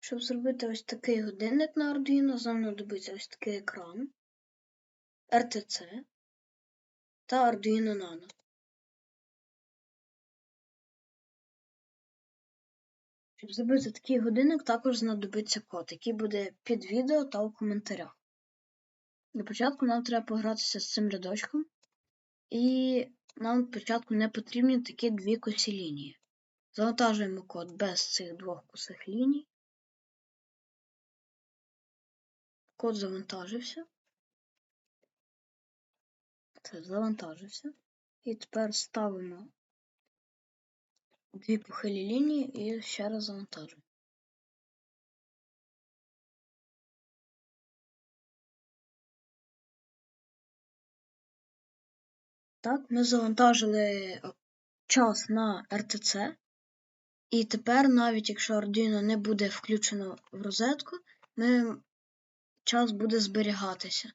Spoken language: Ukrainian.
Щоб зробити ось такий годинник на Arduino, нам знадобиться ось такий екран, RTC та Arduino Nano. Щоб зробити такий годинник, також знадобиться код, який буде під відео та у коментарях. Для початку нам треба погратися з цим рядочком, і нам спочатку не потрібні такі дві косі лінії. Завантажуємо код без цих двох косих ліній. Код завантажився. Це завантажився. І тепер ставимо дві похилі лінії і ще раз завантажуємо. Так, ми завантажили час на RTC. І тепер, навіть якщо Arduino не буде включено в розетку, ми... час буде зберігатися.